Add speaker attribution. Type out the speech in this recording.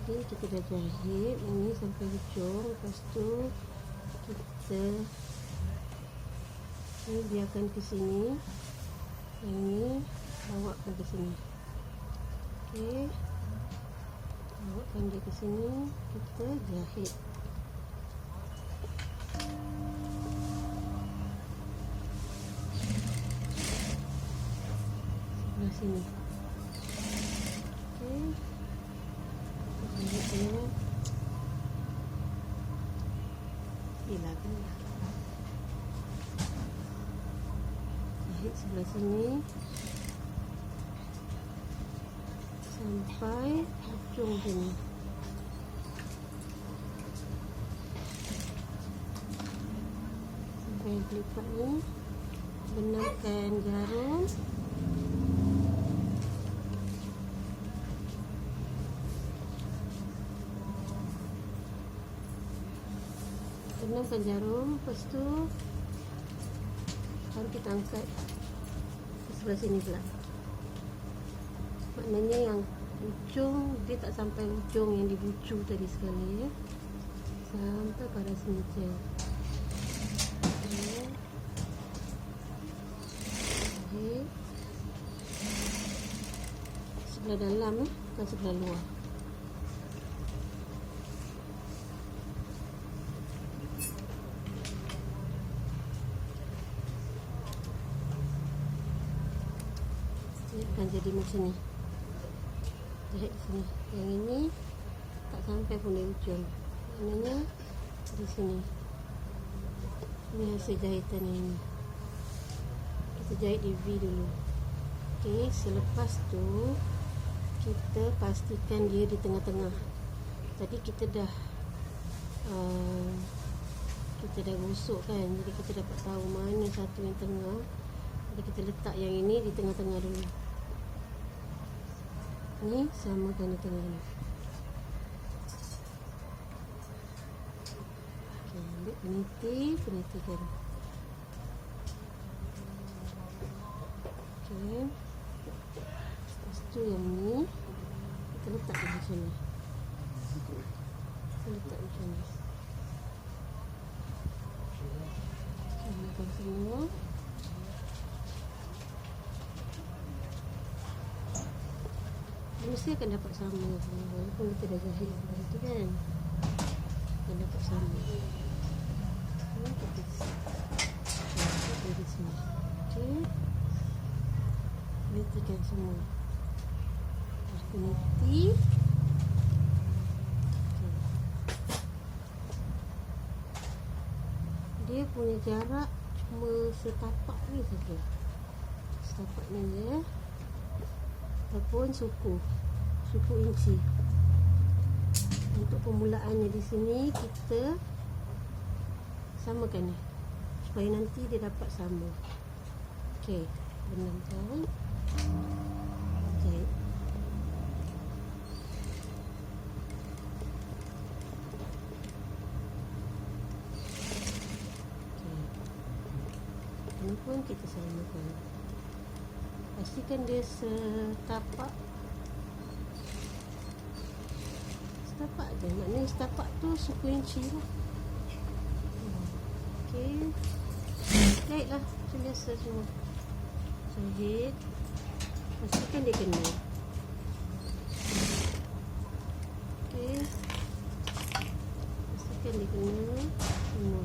Speaker 1: Okey, kita dah jahit ini sampai hujung. Lepas tu kita ni biarkan ke sini. Yang ni bawakan ke sini. Okey. Bawakan dia ke sini. Kita jahit. Sebelah sini. Okey. Jahit dia. Jahit sebelah sini. Sampai ujung sini. Sampai yang kelipat ni. Benamkan jarum. Benamkan jarum. Lepas tu baru kita angkat ke sebelah sini pula. Maknanya yang ujung dia tak sampai ujung yang dibucu tadi sekali ya. Sampai pada sini je. Sebelah dalam eh, bukan sebelah luar. Dia akan jadi macam ni. Jahit sini. Yang ini Tak sampai pun di ujung Maknanya Di sini. Ini hasil jahitan yang ini. Kita jahit di V dulu. Okey Selepas tu Kita pastikan dia di tengah-tengah. Tadi kita dah uh, Kita dah gosok kan? Jadi kita dapat tahu mana satu yang tengah. Jadi kita letak yang ini di tengah-tengah dulu Ni samakan di tengah ni. Okey, ambil peniti, penitikan. Okey. Lepas tu yang ni kita letak macam ni. Kita letak macam ni. Samakan semua. Mesti akan dapat sama walaupun kita dah jahit benda tu kan. Akan dapat sama. Ni kita kita di sini okey. Nitikan semua. Aku niti Okey. dia punya jarak cuma setapak ni saja. Setapak ni je ataupun suku. Suku inci. Untuk permulaannya di sini kita samakan ni. Supaya nanti dia dapat sama. Okey benamkan okey. Okey. Ini pun kita samakan pastikan dia setapak. Setapak je. Maknanya setapak tu suku inci lah. Ok jahit lah macam biasa semua. Jahit pastikan dia kena. Ok pastikan dia kena semua.